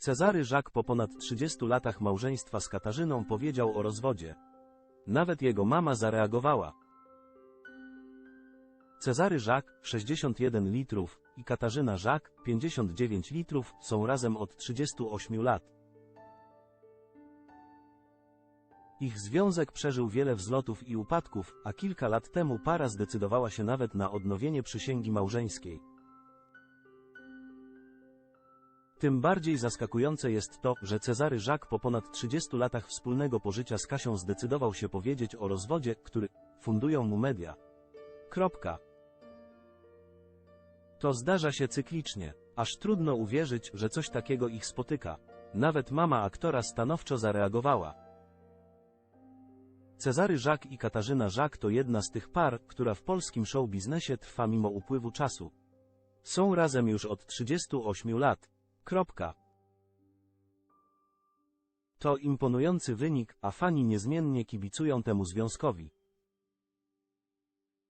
Cezary Jacques po ponad 30 latach małżeństwa z Katarzyną powiedział o rozwodzie. Nawet jego mama zareagowała. Cezary Jacques, 61 litrów, i Katarzyna Jacques, 59 litrów, są razem od 38 lat. Ich związek przeżył wiele wzlotów i upadków, a kilka lat temu para zdecydowała się nawet na odnowienie przysięgi małżeńskiej. Tym bardziej zaskakujące jest to, że Cezary Jacques po ponad 30 latach wspólnego pożycia z Kasią zdecydował się powiedzieć o rozwodzie, który fundują mu media. Kropka. To zdarza się cyklicznie, aż trudno uwierzyć, że coś takiego ich spotyka. Nawet mama aktora stanowczo zareagowała. Cezary Jacques i Katarzyna Jacques to jedna z tych par, która w polskim show biznesie trwa mimo upływu czasu. Są razem już od 38 lat. Kropka. To imponujący wynik, a fani niezmiennie kibicują temu związkowi.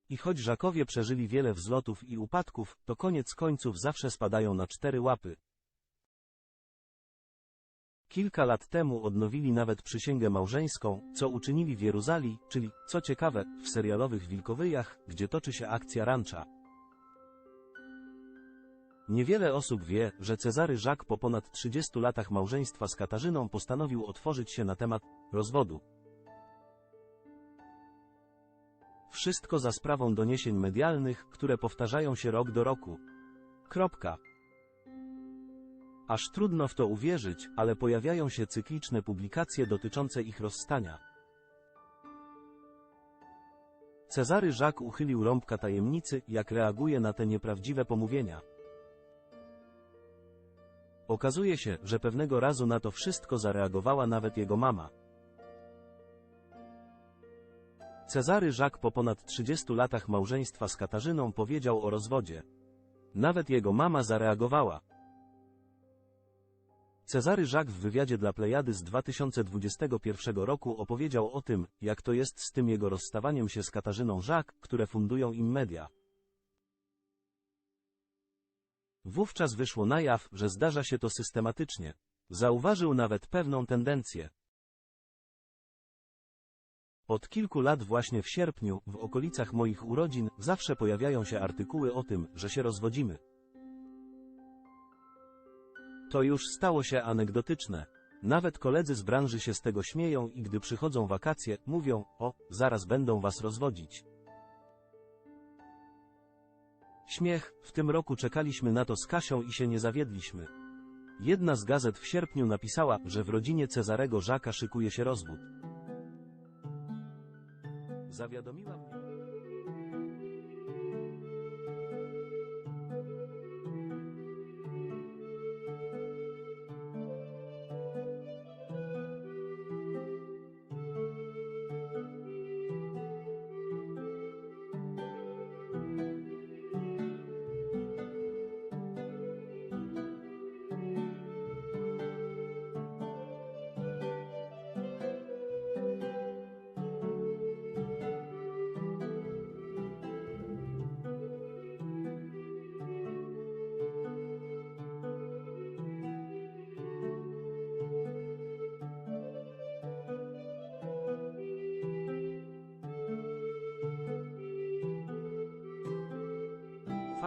I choć Żakowie przeżyli wiele wzlotów i upadków, to koniec końców zawsze spadają na cztery łapy. Kilka lat temu odnowili nawet przysięgę małżeńską, co uczynili w Jeruzalii, czyli, co ciekawe, w serialowych Wilkowyjach, gdzie toczy się akcja rancza. Niewiele osób wie, że Cezary Jacques po ponad 30 latach małżeństwa z Katarzyną postanowił otworzyć się na temat rozwodu. Wszystko za sprawą doniesień medialnych, które powtarzają się rok do roku. Kropka. Aż trudno w to uwierzyć, ale pojawiają się cykliczne publikacje dotyczące ich rozstania. Cezary Jacques uchylił rąbka tajemnicy, jak reaguje na te nieprawdziwe pomówienia. Okazuje się, że pewnego razu na to wszystko zareagowała nawet jego mama. Cezary Jacques po ponad 30 latach małżeństwa z Katarzyną powiedział o rozwodzie. Nawet jego mama zareagowała. Cezary Jacques w wywiadzie dla Plejady z 2021 roku opowiedział o tym, jak to jest z tym jego rozstawaniem się z Katarzyną Jacques, które fundują im media. Wówczas wyszło na jaw, że zdarza się to systematycznie. Zauważył nawet pewną tendencję. Od kilku lat właśnie w sierpniu, w okolicach moich urodzin, zawsze pojawiają się artykuły o tym, że się rozwodzimy. To już stało się anegdotyczne. Nawet koledzy z branży się z tego śmieją i gdy przychodzą wakacje, mówią, o, zaraz będą was rozwodzić. Śmiech, w tym roku czekaliśmy na to z Kasią i się nie zawiedliśmy. Jedna z gazet w sierpniu napisała, że w rodzinie Cezarego Żaka szykuje się rozwód. Zawiadomiła mnie.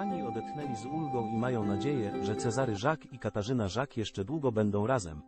Fani odetchnęli z ulgą i mają nadzieję, że Cezary Jacques i Katarzyna Jacques jeszcze długo będą razem.